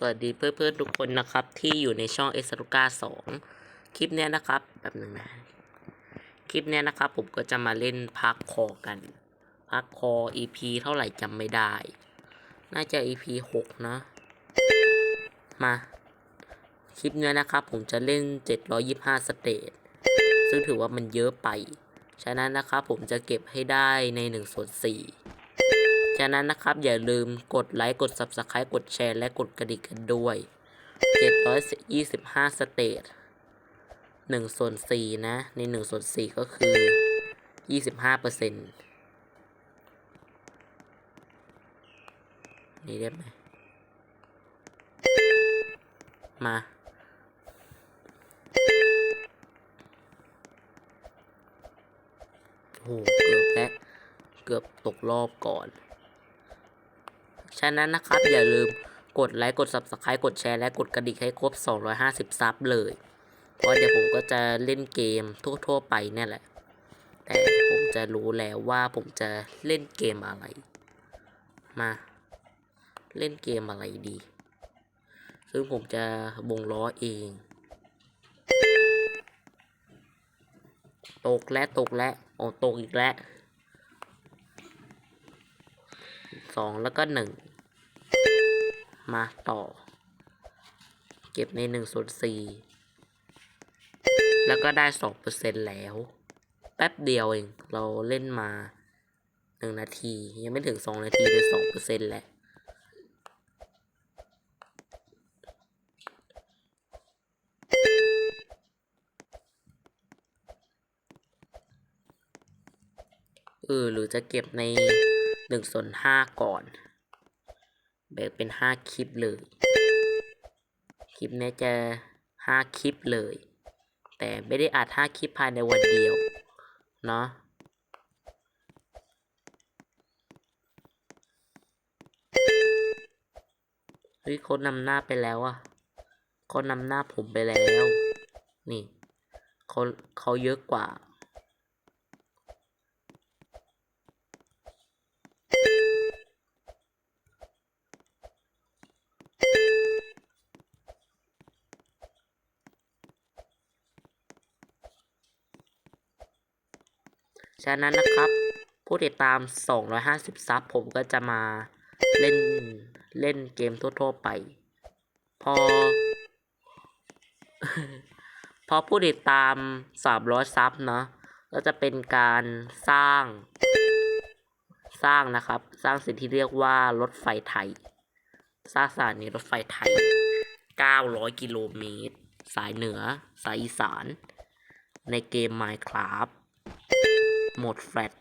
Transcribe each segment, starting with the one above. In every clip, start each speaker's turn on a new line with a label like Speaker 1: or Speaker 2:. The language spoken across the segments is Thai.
Speaker 1: สวัสดีเพื่อนๆทุกคนนะครับ ที่อยู่ในช่องเอสรุก้าสองคลิปเนี้ยนะครับแบบหนึ่งนะคลิปเนี้ยนะครับ ผมก็จะมาเล่นพักคอกันพักคอ EP เท่าไหร่จำไม่ได้ น่าจะ EP หกนะมาคลิปเนี้ยนะครับ ผมจะเล่น 725 สเตจซึ่งถือว่ามันเยอะไป ฉะนั้นนะครับผมจะเก็บให้ได้ใน1ส่วน4 ฉะนั้นนะครับอย่าลืมกดไลค์กด Subscribe กดแชร์และกดกระดิ่งกันด้วย 725 สเตจ1ส่วน4นะ ใน1ส่วน4ก็คือ 25เปอร์เซ็นต์นี่ได้ไหมมา โอ้โหเกือบแล้ว เกือบตกรอบก่อน ฉะนั้นนะครับอย่าลืมกดไลค์กด Subscribe กดแชร์และกดกระดิ่งให้ครบ 250 ซับเลย เพราะเดี๋ยวผมก็จะเล่นเกมทั่วๆไปเนี่ยแหละ แต่ผมจะรู้แล้วว่าผมจะเล่นเกมอะไร มา เล่นเกมอะไรดี ซึ่งผมจะวงล้อเอง ตกและตกและโอ้ตกอีกแล้วสองแล้วก็หนึ่ง มาต่อ เก็บในหนึ่งส่วนสี่แล้วก็ได้สองเปอร์เซ็นแล้ว แป๊บเดียวเอง เราเล่นมาหนึ่งนาที ยังไม่ถึงสองนาทีเลยสองเปอร์เซ็นต์แหละเออหรือจะเก็บในหนึ่งส่วนห้าก่อน แบ่งเป็นห้าคลิปเลย คลิปนี้จะห้าคลิปเลย แต่ไม่ได้อัดห้าคลิปภายในวันเดียว เนาะเฮ้ยเขานำหน้าไปแล้วอะเขานำหน้าผมไปแล้ว นี่เขาเขาเยอะกว่า ฉะนั้นนะครับ ผู้ติดตาม 250 ซับผมก็จะมาเล่นเล่นเกมทั่วๆไป พอ พอผู้ติดตาม 300 ซับเนาะก็จะเป็นการสร้าง สร้างนะครับ สร้างสิ่งที่เรียกว่ารถไฟไทย สร้างสถานีรถไฟไทย 900 กิโลเมตร สายเหนือ สายอีสาน ในเกม Minecraft โหมดแฟลต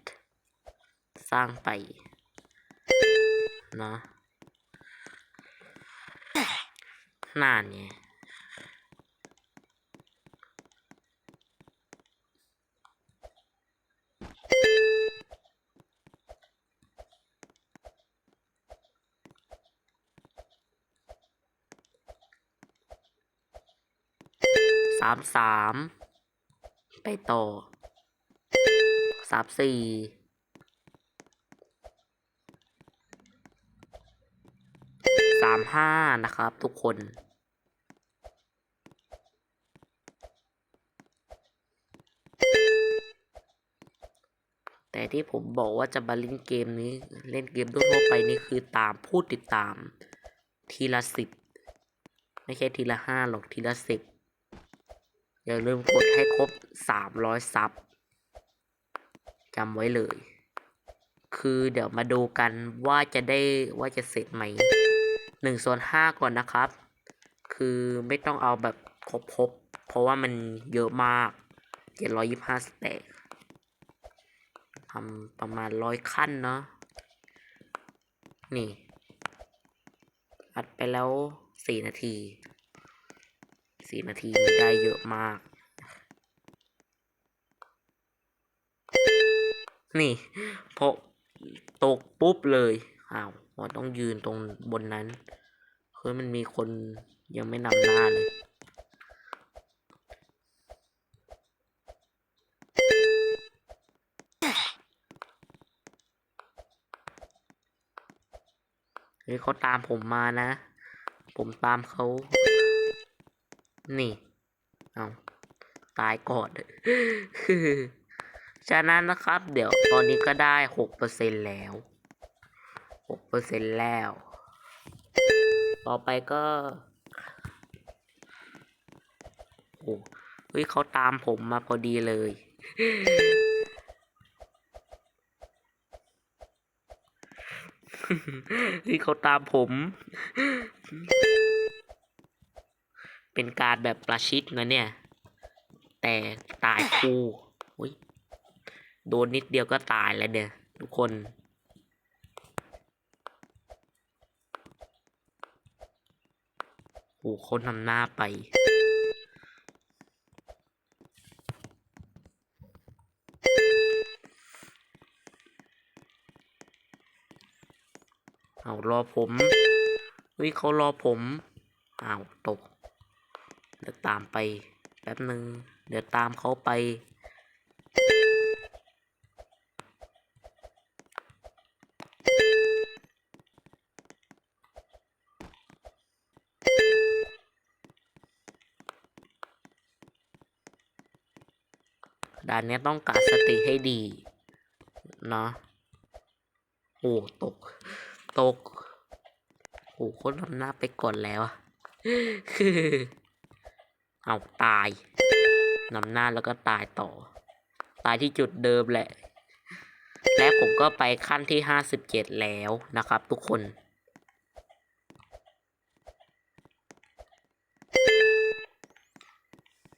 Speaker 1: สร้างไปเนาะนานไงสามสามไปต่อ สามสี่สามห้านะครับ ทุกคน แต่ที่ผมบอกว่าจะมาเล่นเกมนี้ เล่นเกมทั่วไปนี่คือตามผู้ติดตาม ทีละสิบไม่ใช่ทีละห้าหรอกทีละสิบอย่าลืมกดให้ครบสามร้อยซับ จำไว้เลย คือเดี๋ยวมาดูกันว่าจะได้ว่าจะเสร็จไหมหนึ่งส่วนห้าก่อนนะครับ คือไม่ต้องเอาแบบครบๆเพราะว่ามันเยอะมากเจ็ดร้อยยี่ห้าสแต็กทำประมาณร้อยขั้นเนาะนี่ อัดไปแล้วสี่นาทีสี่นาทีได้เยอะมาก นี่พอตกปุ๊บเลยอ้าวหมอต้องยืนตรงบนนั้นเฮ้ยมันมีคนยังไม่นำหน้าเลยเฮ้ยเขาตามผมมานะ ผมตามเขา นี่ เอาตายก่อน ฉะนั้นนะครับ เดี๋ยวตอนนี้ก็ได้หกเปอร์เซ็นแล้วหกเปอร์เซ็นแล้ว ต่อไปก็โอ้เฮ้ยเขาตามผมมาพอดีเลยเฮ้ยเขาตามผม เป็นการแบบประชิดนะเนี่ย แต่ตายคู่อุ้ย โดนนิดเดียวก็ตายแล้วเนี่ย ทุกคน โอ้เขานำหน้าไป เอารอผมเฮ้ยเขารอผมอ้าวตก เดี๋ยวตามไปแป๊บหนึ่งเดี๋ยวตามเขาไป ด่า นเนี้ยต้องการสติให้ดีเนาะโอ้ตก ตกโอ้คนำหน้าไปก่อนแล้วอเอาตายนำหน้าแล้วก็ตายต่อ ตายที่จุดเดิมแหละ และผมก็ไปขั้นที่ห้าสิบเจ็ดแล้วนะครับ ทุกคน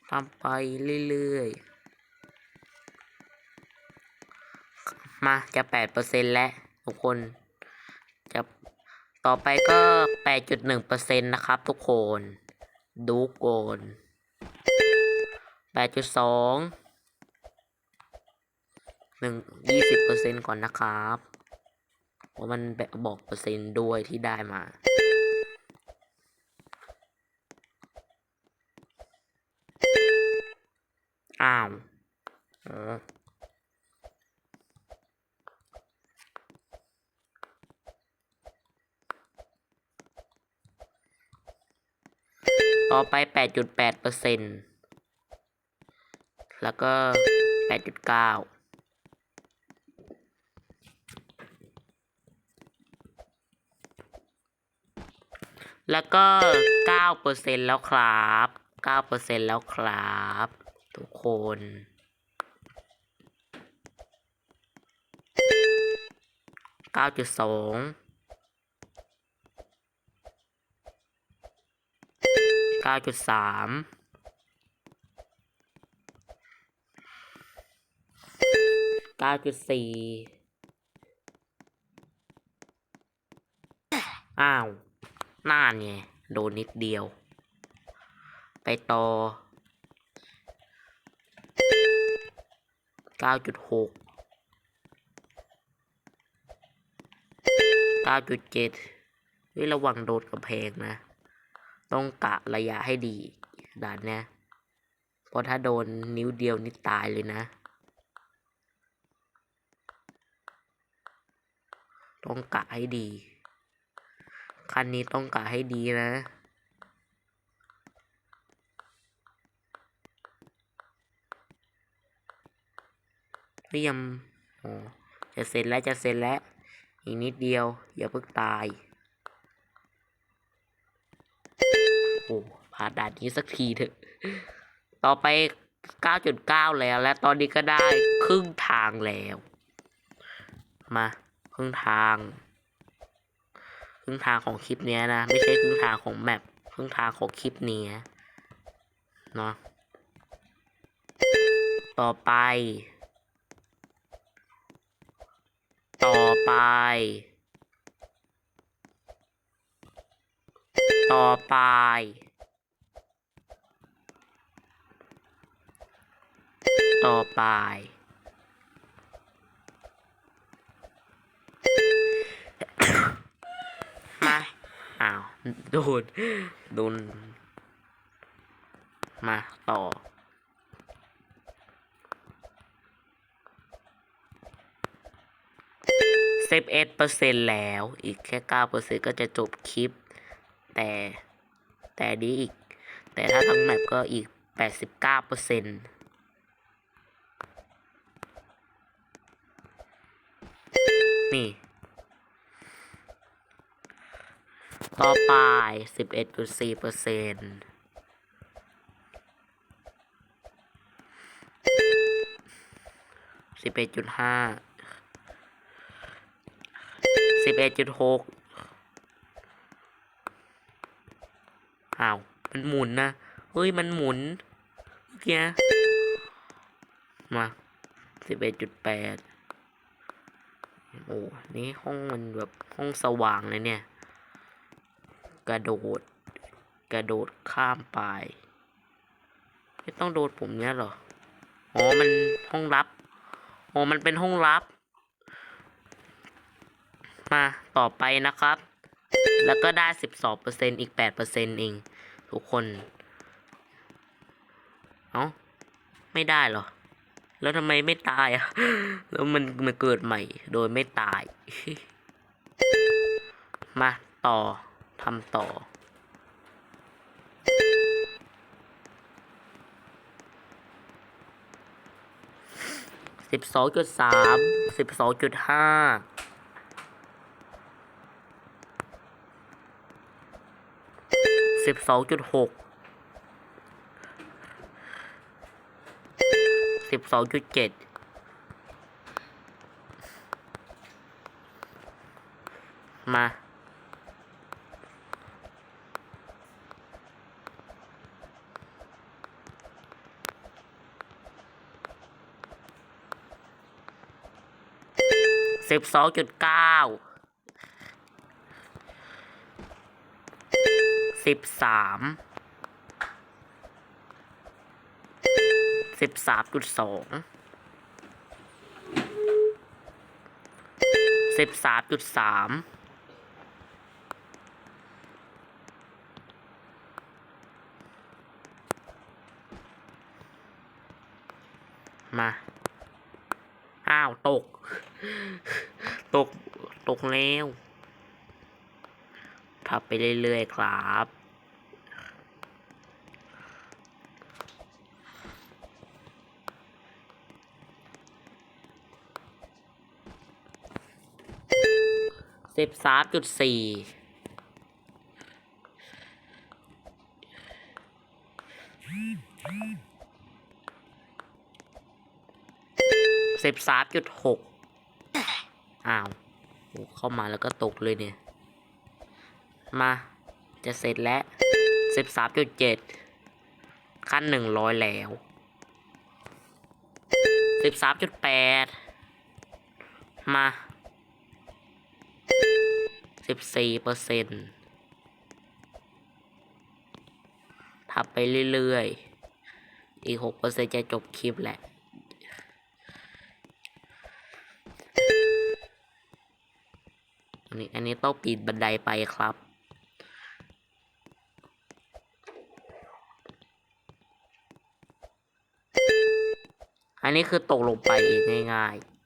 Speaker 1: ทำไปเรื่อยๆ มาจะแปดเปอร์เซ็นแล้วทุกคนจะต่อไปก็แปดจุดหนึ่งเปอร์เซ็นนะครับทุกคน ดูโกนแปดจุดสองหนึ่งยี่สิบเปอร์เซ็นก่อนนะครับว่ามันแบบอกเปอร์เซ็นต์ด้วยที่ได้มาอ้าวเออต่ อไป 8.8เปอร์เซ็นแล้วก็ 8.9แล้วก็9เปอร์เซ็นแล้วครับ9เปอร์เซ็นแล้วครับ ทุกคนเก้าจุดสอง ก้าจุดสองเก้าจุดสามเก้าจุดสี่อ้าวหน่าเนไงโดนนิดเดียว ไปต่อเก้าจุดหกเก้าจุดเจ็ดระวังโดนกระแพงนะ ต้องกะระยะให้ดีด่านเนี้ยเพราะถ้าโดนนิ้วเดียวนี่ตายเลยนะ ต้องกะให้ดี คันนี้ต้องกะให้ดีนะเฮ้ยยังโอ้จะเสร็จแล้วจะเสร็จแล้ว อีกนิดเดียว อย่าเพิ่งตาย โอ้ผ่านด่านนี้สักทีเถอะ ต่อไป 9.9 แล้ว และตอนนี้ก็ได้ครึ่งทางแล้ว มา ครึ่งทาง ครึ่งทางของคลิปนี้นะ ไม่ใช่ครึ่งทางของแมปครึ่งทางของคลิปนี้เนาะต่อไป ต่อไป ต่อไป ต่อไป มา อ้าว โดน โดน มาต่อสิบเอ็ดเปอร์เซ็นแล้ว อีกแค่เก้าเปอร์เซ็นก็จะจบคลิป แต่ แต่อันนี้อีก แต่ถ้าทั้งแมปก็อีกแปดสิบเก้าเปอร์เซ็นต์นี่ต่อไปสิบเอ็ดจุดสี่เปอร์เซ็นต์สิบเอ็ดจุดห้าสิบเอ็ดจุดหก อ้าว มันหมุนนะเฮ้ยมันหมุนเมื่อกี้มาสิบเอ็ดจุดแปดโอ้นี่ห้องมันแบบห้องสว่างเลยเนี่ย กระโดด กระโดดข้ามไป ไม่ต้องโดดผมเนี้ยหรอ อ๋อ มันห้องลับ อ๋อ มันเป็นห้องลับ มาต่อไปนะครับ แล้วก็ได้สิบสองเปอร์เซ็นอีกแปดเปอร์เซ็นเอง ทุกคน เอ้า ไม่ได้หรอ แล้วทำไมไม่ตายอะ แล้วมันมันเกิดใหม่ โดยไม่ตาย มาต่อทำต่อ สิบสองจุดสาม สิบสองจุดห้า สิบสองจุดหกสิบสองจุดเจ็ดมาสิบสองจุดเก้า สิบสามสิบสามจุดสองสิบสามจุดสามมา อ้าว ตก ตก ตกแล้วพับไปเรื่อย ๆ ครับ สิบสามจุดสี่สิบสามจุดหกอ้าวโอ้เข้ามาแล้วก็ตกเลยเนี่ย มาจะเสร็จแล้วสิบสามจุดเจ็ดขั้นหนึ่งร้อยแล้วสิบสามจุดแปดมา สิบสี่เปอร์เซ็นต์ทับไปเรื่อยๆ อีกหกเปอร์เซ็นต์จะจบคลิปแหละ อันนี้อันนี้ต้องปีนบันไดไปครับอันนี้คือตกลงไปเองง่ายๆ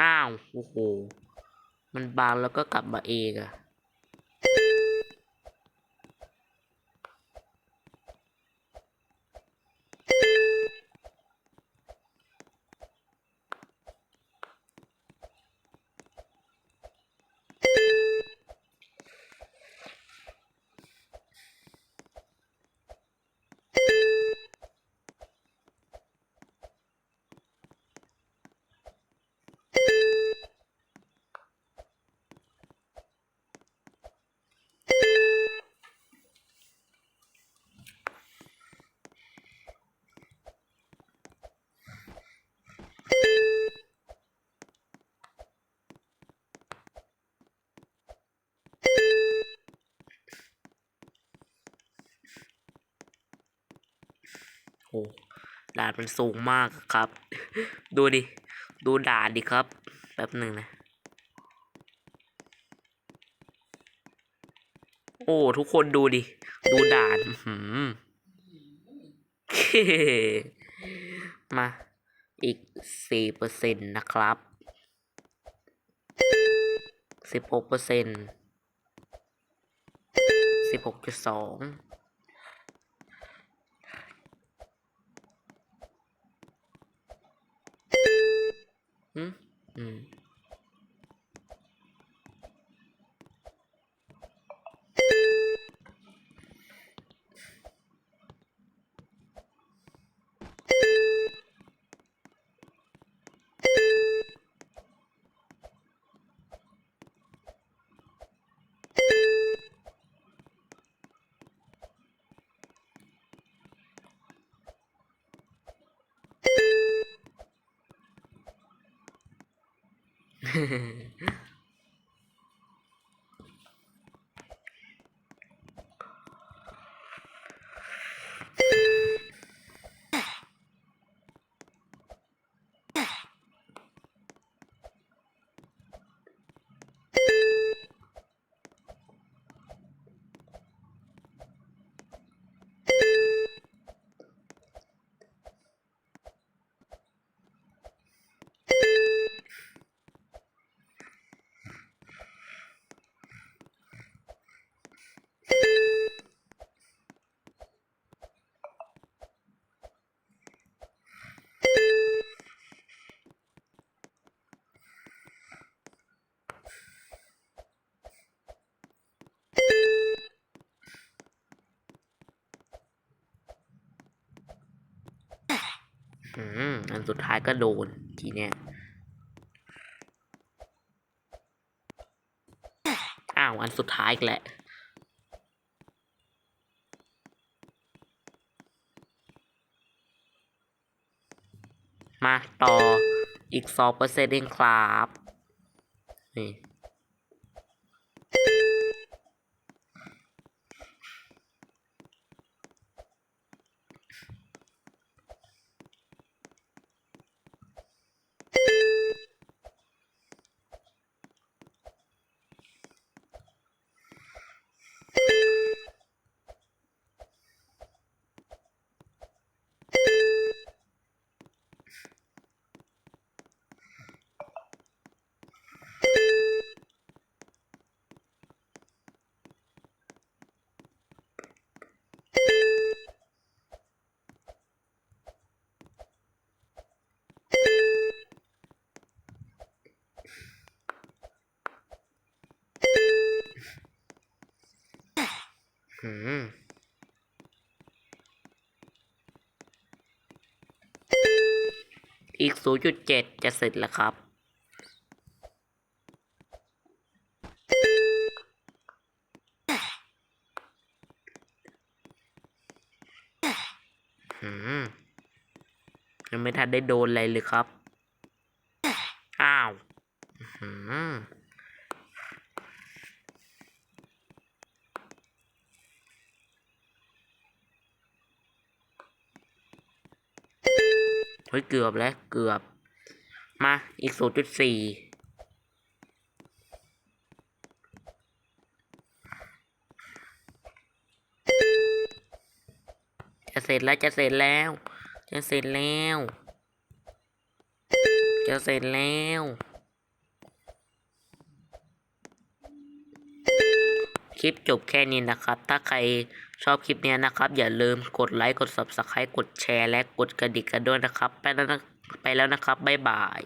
Speaker 1: อ้าวโอ้โห มันบางแล้วก็กลับมาเองอะโอ้ ด่านมันสูงมากครับ ดูดิ ดูด่านดิครับแป๊บหนึ่งนะ โอ้ทุกคนดูดิ ดูด่านหืมมาอีกสี่เปอร์เซ็นต์นะครับสิบหกเปอร์เซ็นต์สิบหกจุดสอง อืม 嘿嘿嘿 อืมอันสุดท้ายก็โดนทีเนี้ยอ้าวอันสุดท้ายอีกแหละมาต่ออีกสองเปอร์เซ็นต์เองครับนี่ อืมอีก 0.7 จะเสร็จแล้วครับอืมยังไม่ทันได้โดนอะไรเลยครับ อ้าว อืม เฮ้ยเกือบแล้วเกือบ มาอีกศูนจุดสี่จะเสร็จแล้วจะเสร็จแล้ว จะเสร็จแล้ว จะเสร็จแล้ว ค ลิปจบแค่นี้นะครับ ถ้าใครชอบคลิปนี้นะครับ อย่าลืมกดไลค์ กด subscribe กดแชร์ และกดกระดิ่งกันด้วยนะครับ ไปแล้วนะไปแล้วนะครับ บ๊ายบาย